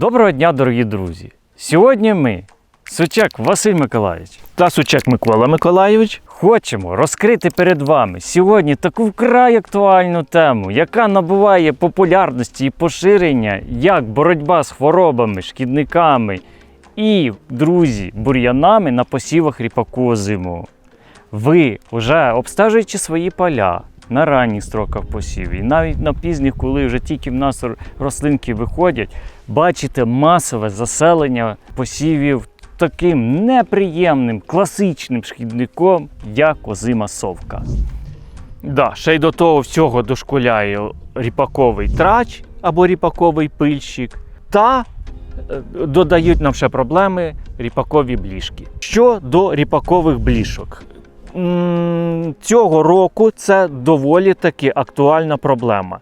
Доброго дня, дорогі друзі! Сьогодні ми, Сучак Василь Миколаївич, та Сучек Микола Миколайович. хочемо розкрити перед вами сьогодні таку вкрай актуальну тему, яка набуває популярності і поширення, як боротьба з хворобами, шкідниками і, друзі, бур'янами на посівах ріпаку озимого. Ви, вже обстежуючи свої поля на ранніх строках посівів, і навіть на пізніх, коли вже тільки в нас рослинки виходять, бачите масове заселення посівів таким неприємним класичним шкідником, як озима совка. Да, ще й до того всього дошкуляє ріпаковий трач або ріпаковий пильщик. Та е, додають нам ще проблеми ріпакові блішки. Що до ріпакових блішок? Цього року це доволі таки актуальна проблема.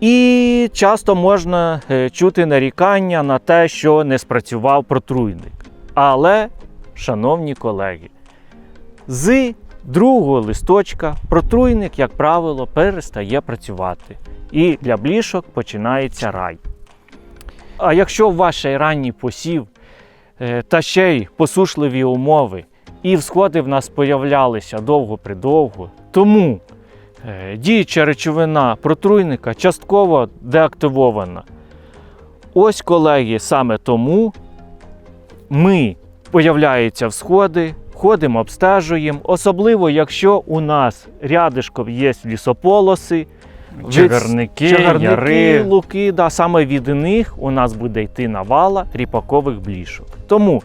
І часто можна е, чути нарікання на те, що не спрацював протруйник. Але, шановні колеги, з другого листочка протруйник, як правило, перестає працювати. І для блішок починається рай. А якщо ваш ранній посів е, та ще й посушливі умови, і всходи в нас появлялися довго-придовго, тому е, діюча речовина протруйника частково деактивована. Ось, колеги, саме тому ми появляються всходи, ходимо, обстежуємо, особливо якщо у нас рядишком є лісополоси, Чагарники, чагарники, яри. луки, да, саме від них у нас буде йти навала ріпакових блішок. Тому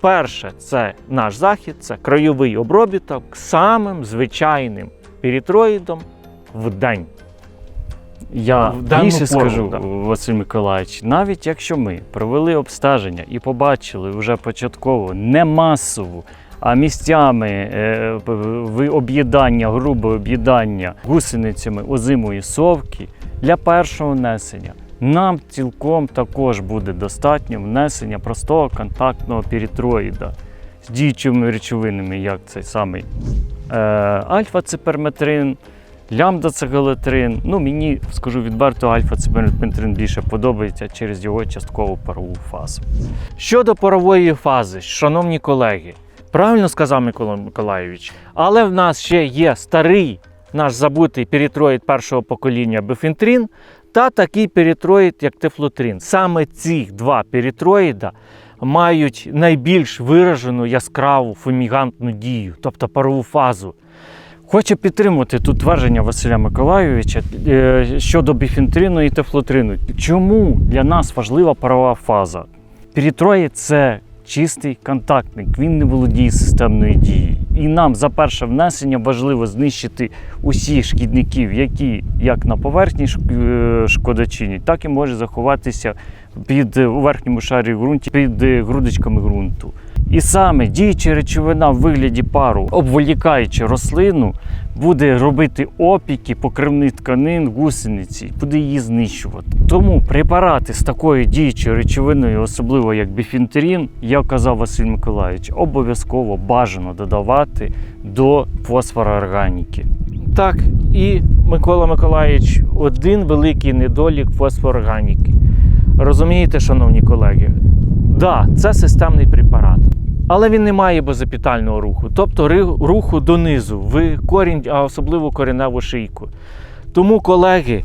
перше, це наш захід, це краєвий обробіток самим звичайним пірітроїдом в день. Я В більше пору, скажу, да. Василь Миколаївич, навіть якщо ми провели обстеження і побачили вже початково не масову, а місцями е, об'їдання, грубе об'їдання гусеницями озимої совки для першого внесення. Нам цілком також буде достатньо внесення простого контактного пірітроїда з діючими речовинами, як цей самий е, альфа-циперметрин, лямбда-цегалетрин. Ну, мені, скажу відверто, альфа-циперметрин більше подобається через його часткову парову фазу. Щодо парової фази, шановні колеги, правильно сказав Микола Миколайович, але в нас ще є старий наш забутий перітроїд першого покоління бифентрин та такий перітроїд, як тефлотрин. Саме ці два перітроїда мають найбільш виражену яскраву фумігантну дію, тобто парову фазу. Хочу підтримувати тут твердження Василя Миколайовича е, щодо біфентрину і тефлотрину. Чому для нас важлива парова фаза? Пірітроїд – це чистий контактник, він не володіє системною дією. І нам за перше внесення важливо знищити усіх шкідників, які як на поверхні е, так і може заховатися під е, у верхньому шарі ґрунті, під е, грудочками ґрунту. І саме діюча речовина в вигляді пару, обволікаючи рослину, буде робити опіки покривних тканин гусениці, буде її знищувати. Тому препарати з такою діючою речовиною, особливо як біфінтерін, як казав Василь Миколаївич, обов'язково бажано додавати до фосфора органіки. Так, і Микола Миколаївич, один великий недолік фосфорорганіки. Розумієте, шановні колеги? Да, це системний препарат. Але він не має базопітального руху, тобто руху донизу, в корінь, а особливо кореневу шийку. Тому, колеги,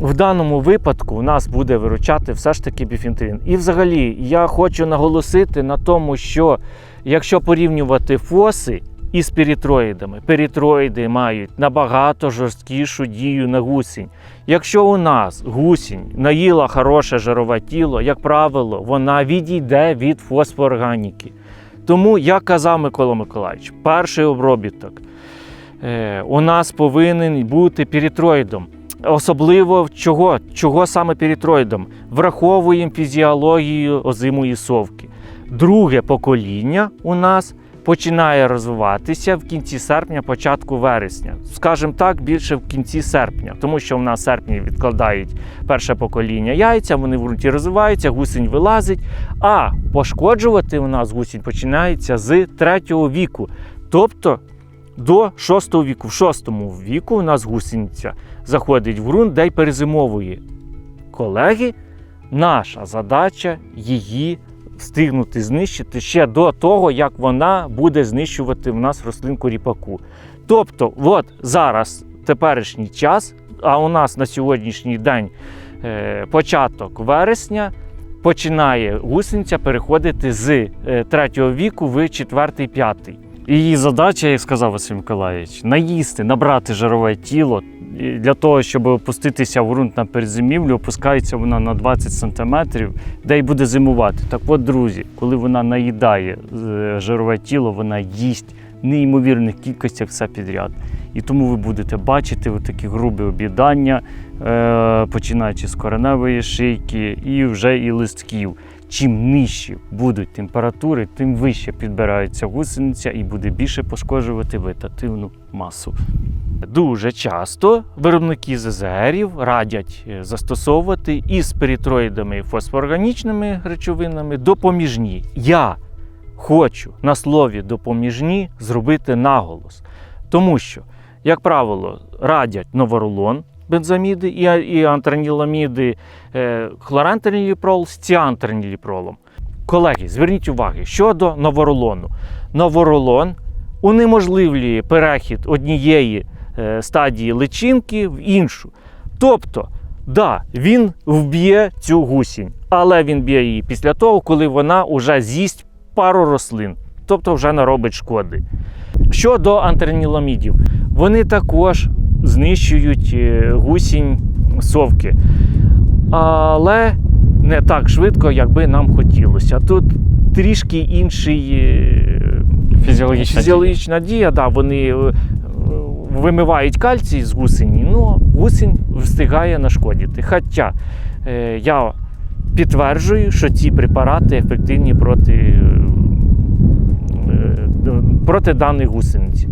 в даному випадку у нас буде виручати все ж таки біфінтрин. І взагалі я хочу наголосити на тому, що якщо порівнювати фоси із перітроїдами, перітроїди мають набагато жорсткішу дію на гусінь. Якщо у нас гусінь наїла хороше жирове тіло, як правило, вона відійде від фосфоорганіки. Тому, як казав Микола Миколаївич, перший обробіток е, у нас повинен бути перітроїдом. Особливо чого? Чого саме перітроїдом? Враховуємо фізіологію озимої совки. Друге покоління у нас починає розвиватися в кінці серпня, початку вересня. Скажімо так, більше в кінці серпня, тому що в нас серпні відкладають перше покоління яйця, вони в ґрунті розвиваються, гусень вилазить. А пошкоджувати у нас гусінь починається з третього віку, тобто до шостого віку. В шостому віку у нас гусениця заходить в ґрунт, де й перезимовує. Колеги, наша задача її встигнути знищити ще до того, як вона буде знищувати в нас рослинку ріпаку. Тобто, от зараз теперішній час, а у нас на сьогоднішній день е, початок вересня. Починає гусениця переходити з е, третього віку в четвертий, п'ятий. Її задача, як сказав Василь Миколаївич, наїсти, набрати жирове тіло. Для того, щоб опуститися в ґрунт на перезимівлю, опускається вона на 20 см, де й буде зимувати. Так от, друзі, коли вона наїдає е, жирове тіло, вона їсть в неймовірних кількостях все підряд. І тому ви будете бачити такі грубі об'їдання, е, починаючи з кореневої шийки і вже і листків. Чим нижчі будуть температури, тим вище підбирається гусениця і буде більше пошкоджувати вегетативну масу. Дуже часто виробники ЗЗРів радять е, застосовувати із перітроїдами і фосфоорганічними речовинами допоміжні. Я хочу на слові допоміжні зробити наголос, тому що, як правило, радять новорулон. Бензаміди і, антраніламіди, е, хлорантраніліпрол з ціантраніліпролом. Колеги, зверніть увагу щодо новорулону. Новорулон унеможливлює перехід однієї е, стадії личинки в іншу. Тобто, да, він вб'є цю гусінь, але він б'є її після того, коли вона вже з'їсть пару рослин, тобто вже наробить шкоди. Щодо антраніламідів, вони також знищують е, гусінь совки, але не так швидко, як би нам хотілося. Тут трішки інший е, Фізіологічна фізіологічна дія, да, вони е, вимивають кальцій з гусені, але гусінь встигає нашкодити. Хоча е, я підтверджую, що ці препарати ефективні проти, е, проти даних гусениць.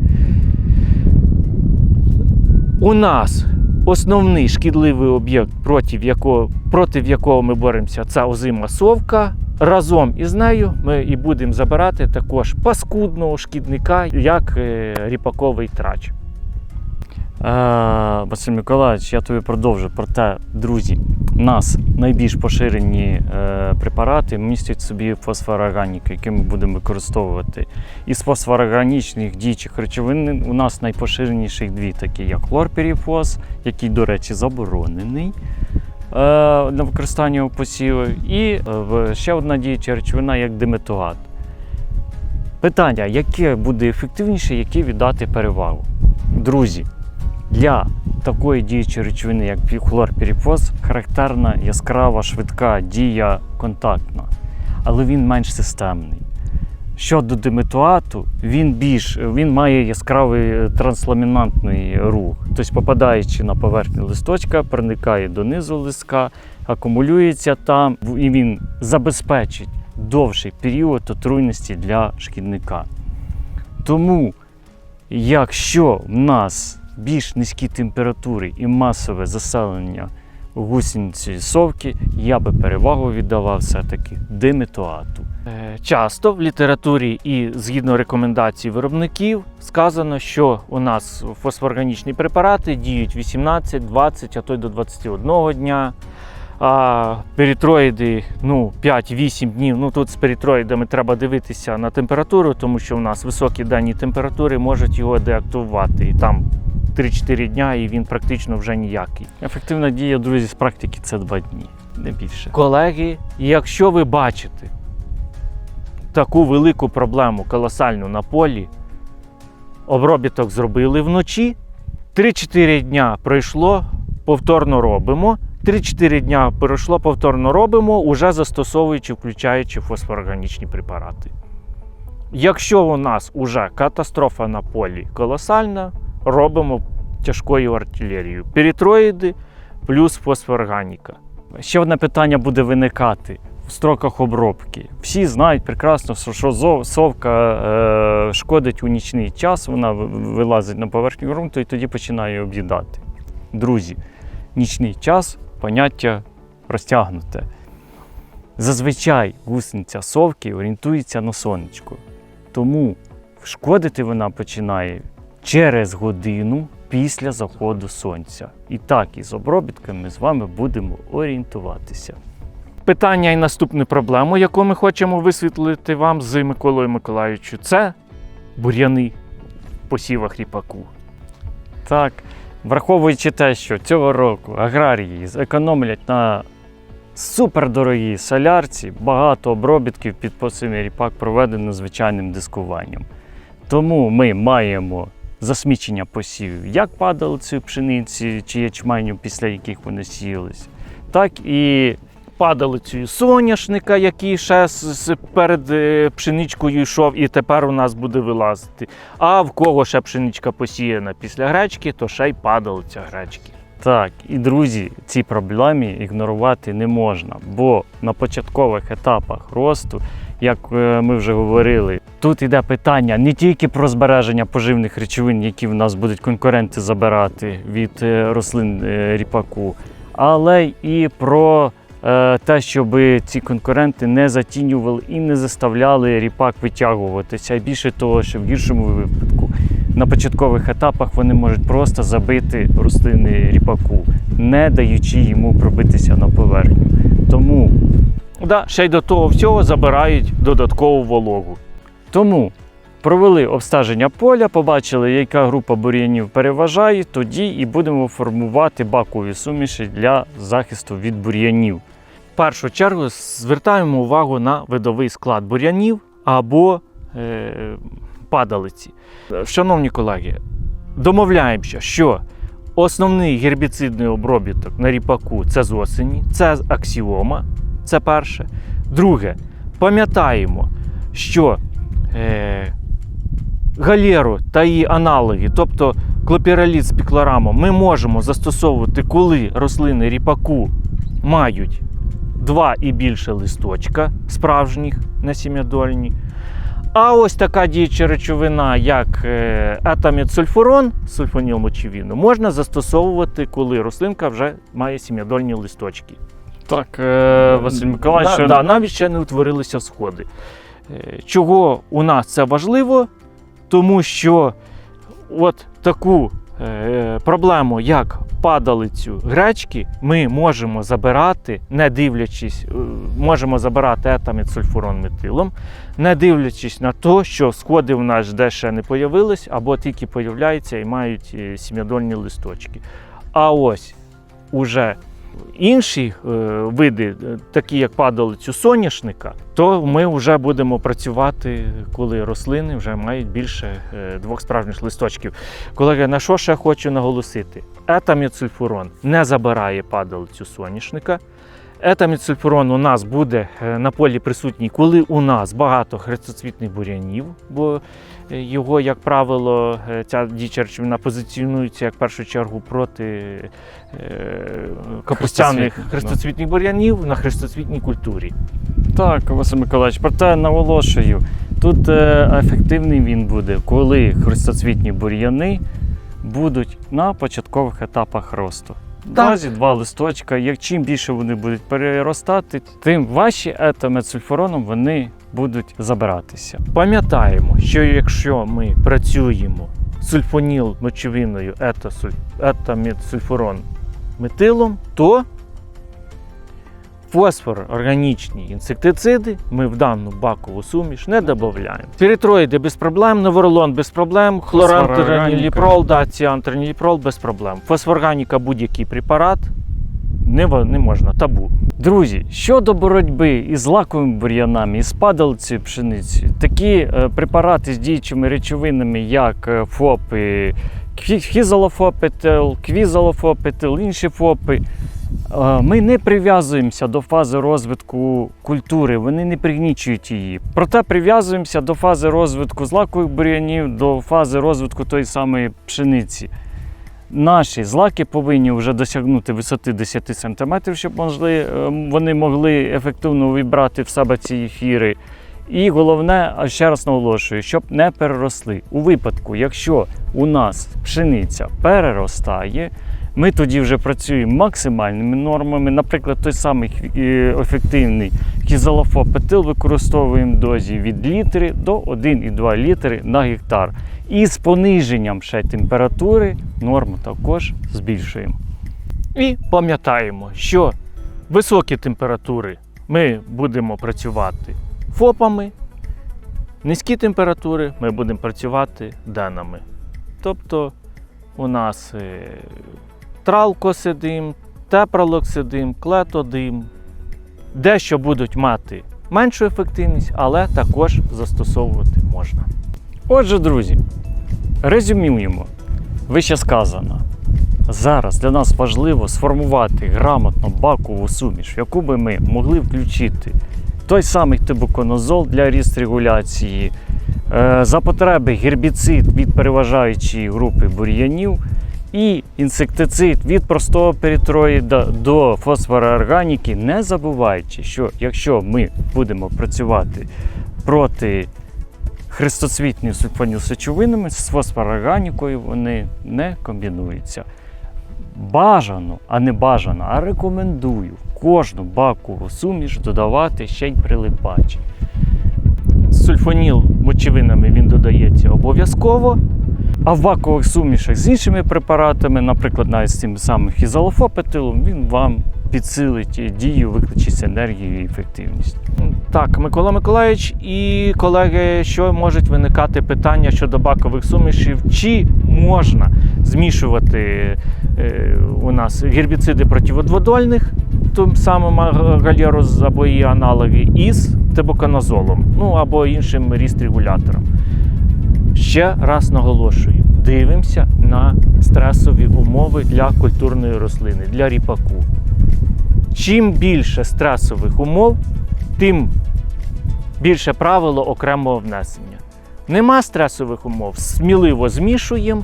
У нас основний шкідливий об'єкт, проти якого, проти якого ми боремося, це озима совка. Разом із нею ми і будемо забирати також паскудного шкідника, як е, ріпаковий трач. Е, Василь Миколаївич, я тобі продовжу. про те, друзі, нас найбільш поширені е, препарати містять собі фосфорорганіки, які ми будемо використовувати. Із фосфорорганічних діючих речовин у нас найпоширеніших дві такі, як хлорпіріфос, який, до речі, заборонений. е, На використання у посівах, і е, ще одна діюча речовина, як диметуат. Питання, яке буде ефективніше, яке віддати перевагу? Друзі, для такої діючої речовини, як хлорпірифоз, характерна яскрава, швидка дія контактна, але він менш системний. Щодо диметуату, він більш він має яскравий е, трансламінантний рух. Тобто, попадаючи на поверхню листочка, проникає донизу листка, акумулюється там, і він забезпечить довший період отруйності для шкідника. Тому, якщо в нас більш низькі температури і масове заселення гусениці совки, я би перевагу віддавав все-таки диметуату. Е, Часто в літературі і згідно рекомендацій виробників сказано, що у нас фосфоорганічні препарати діють 18, 20, а то й до 21 дня. А перітроїди ну, 5-8 днів. Ну тут з перітроїдами треба дивитися на температуру, тому що у нас високі дані температури можуть його деактивувати. І там 3-4 дня, і він практично вже ніякий. Ефективна дія, друзі, з практики це два дні, не більше. Колеги, якщо ви бачите таку велику проблему колосальну на полі, обробіток зробили вночі, 3-4 дня пройшло, повторно робимо. 3-4 дня пройшло, повторно робимо, уже застосовуючи, включаючи фосфоорганічні препарати. Якщо у нас уже катастрофа на полі колосальна, робимо тяжкою артилерією. Перітроїди плюс фосфоорганіка. Ще одне питання буде виникати в строках обробки. Всі знають прекрасно, що- що совка е, шкодить у нічний час, вона вилазить на поверхню ґрунту і тоді починає об'їдати. Друзі, нічний час поняття розтягнуте. Зазвичай гусениця совки орієнтується на сонечко. Тому шкодити вона починає через годину після заходу сонця. І так із обробітками ми з вами будемо орієнтуватися. питання і наступну проблему, яку ми хочемо висвітлити вам з Миколою Миколаївичем, це бур'яни в посівах ріпаку. Так, враховуючи те, що цього року аграрії зекономлять на супердорогій солярці, багато обробітків під посівний ріпак проведено звичайним дискуванням. Тому ми маємо засмічення посівів як падалицею пшениці чи ячменю, після яких вони сіялись, так і Падалицею соняшника, який ще перед е, пшеничкою йшов, і тепер у нас буде вилазити. А в кого ще пшеничка посіяна після гречки, то ще й падалиця гречки. Так, і друзі, ці проблеми ігнорувати не можна, бо на початкових етапах росту, як е, ми вже говорили, тут йде питання не тільки про збереження поживних речовин, які в нас будуть конкуренти забирати від е, рослин е, ріпаку, але і про те, щоб ці конкуренти не затінювали і не заставляли ріпак витягуватися. Більше того, що в гіршому випадку на початкових етапах вони можуть просто забити рослини ріпаку, не даючи йому пробитися на поверхню. Тому, Да, ще й до того всього забирають додаткову вологу. тому провели обстеження поля, побачили, яка група бур'янів переважає, тоді і будемо формувати бакові суміші для захисту від бур'янів. В першу чергу звертаємо увагу на видовий склад бур'янів або е, падалиці. Шановні колеги, домовляємося, що основний гербіцидний обробіток на ріпаку це з осені, це аксіома, це перше. Друге, пам'ятаємо, що е, галеру та її аналоги, тобто клопіраліт з піклорамом, ми можемо застосовувати, коли рослини ріпаку мають два і більше листочка справжніх насім'ядольні. А ось така діюча речовина, як е, етамідсульфурон, сульфонілмочевіну, можна застосовувати, коли рослинка вже має сім'ядольні листочки. Так, е, Василь Миколаївич, Да, да, навіть ще не утворилися сходи. Е, Чого у нас це важливо? Тому що от таку е, проблему, як падалицю гречки, ми можемо забирати, не дивлячись, е, можемо забирати етамідсульфурон метилом, не дивлячись на те, що сходи в нас де ще не появились, або тільки появляються і мають е, сім'ядольні листочки. А ось уже інші е, види, е, такі як падалицю соняшника, то ми вже будемо працювати, коли рослини вже мають більше е, двох справжніх листочків. Колеги, на що ще хочу наголосити? Етаміцульфурон не забирає падалицю соняшника. Етаміцульфурон у нас буде е, на полі присутній, коли у нас багато хрестоцвітних бур'янів, бо е, його, як правило, е, ця діча речовина позиціонується як в першу чергу проти капустяних Хрестоцвітних, бур'янів на хрестоцвітній культурі. Так, Василь Миколаївич, проте наголошую, тут ефективний він буде, коли хрестоцвітні бур'яни будуть на початкових етапах росту. Наразі два листочка. Як чим більше вони будуть переростати, тим важче етамецульфуроном вони будуть забиратися. Пам'ятаємо, що якщо ми працюємо сульфоніл мочовиною етамідсульфурон метилом, то фосфор органічні інсектициди ми в дану бакову суміш не додаємо. Піритроїди без проблем, невролон без проблем, хлорантраніліпрол, да, ціантраніліпрол без проблем. Фосфорганіка будь-який препарат не, не можна, табу. Друзі, щодо боротьби із лаковими бур'янами, із падалицею пшениці, такі е, препарати з діючими речовинами, як е, ФОПи, кві- хізолофопетил, квізолофопетил, інші ФОПи, ми не прив'язуємося до фази розвитку культури, вони не пригнічують її. Проте прив'язуємося до фази розвитку злакових бур'янів, до фази розвитку тої самої пшениці. Наші злаки повинні вже досягнути висоти 10 см, щоб е, вони могли ефективно вібрати в себе ці ефіри. І головне, ще раз наголошую, щоб не переросли. У випадку, якщо у нас пшениця переростає, ми тоді вже працюємо максимальними нормами. Наприклад, той самий е, ефективний кізалофопетил використовуємо в дозі від літри до 1,2 літри на гектар. І з пониженням ще температури норму також збільшуємо. І пам'ятаємо, що високі температури ми будемо працювати ФОПами, низькі температури ми будемо працювати денами. Тобто у нас е, тралкосидим, тепролоксидим, клетодим, дещо будуть мати меншу ефективність, але також застосовувати можна. Отже, друзі, резюмуємо. Вище сказано. Зараз для нас важливо сформувати грамотно бакову суміш, в яку би ми могли включити той самий тибуконозол для ріст регуляції, е, за потреби гербіцид від переважаючої групи бур'янів і інсектицид від простого перитроїда до фосфороорганіки, не забуваючи, що якщо ми будемо працювати проти хрестоцвітними сульфанілсечовинами з фосфороорганікою вони не комбінуються. Бажано, а не бажано, а рекомендую кожну бакову суміш додавати ще й прилипач. Сульфоніл мочевинами він додається обов'язково. А в бакових сумішах з іншими препаратами, наприклад, навіть з тим самим хізалофопетилом, він вам підсилить дію, викличе енергію і ефективність. Так, Микола Миколаївич і колеги, що можуть виникати питання щодо бакових сумішів, чи можна змішувати е, у нас гербіциди противодводольних, тим самим галерус або її аналоги, із тебуканозолом, ну або іншим ріст-регулятором. Ще раз наголошую: дивимося на стресові умови для культурної рослини, для ріпаку. Чим більше стресових умов, тим більше правило окремого внесення. Нема стресових умов, сміливо змішуємо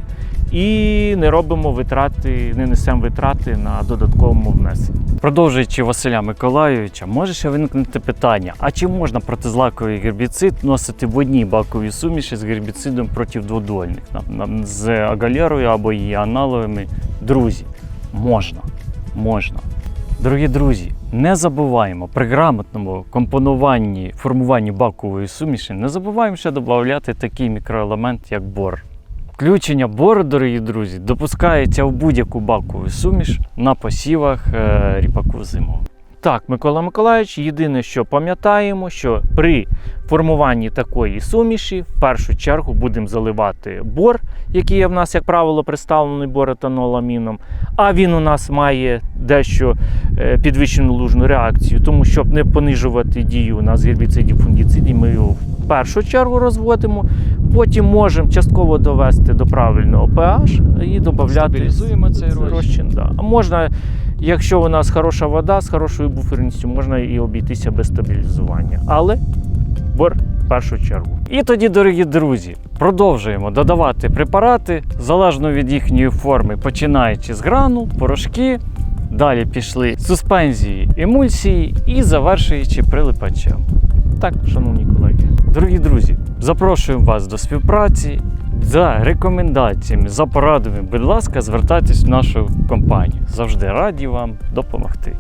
і не робимо витрати, не несемо витрати на додатковому внесенні. Продовжуючи Василя Миколайовича, може ще виникнути питання: а чи можна протизлаковий гербіцид носити в одній баковій суміші з гербіцидом противдводольних, на- на- з агалерою або її аналогами? Друзі, можна, можна. Дорогі друзі, не забуваємо при грамотному компонуванні, формуванні бакової суміші, не забуваємо ще додати такий мікроелемент, як бор. Включення бору, дорогі друзі, допускається в будь-яку бакову суміш на посівах е, ріпаку зимового. Так, Микола Миколаївич, єдине, що пам'ятаємо, що при формуванні такої суміші в першу чергу будемо заливати бор, який є в нас, як правило, представлений боретаноламіном, а він у нас має дещо е, підвищену лужну реакцію, тому щоб не понижувати дію у нас гербіцидів, фунгіцидів, ми його в першу чергу розводимо. Потім можемо частково довести до правильного pH і додати цей розчин. Да. А можна Якщо у нас хороша вода з хорошою буферністю, можна і обійтися без стабілізування. Але бор в першу чергу. І тоді, дорогі друзі, продовжуємо додавати препарати залежно від їхньої форми, починаючи з грану, порошки. Далі пішли суспензії, емульсії і завершуючи прилипачем. Так, шановні колеги. Дорогі друзі, запрошуємо вас до співпраці. За рекомендаціями, за порадами, будь ласка, звертайтесь в нашу компанію. Завжди раді вам допомогти.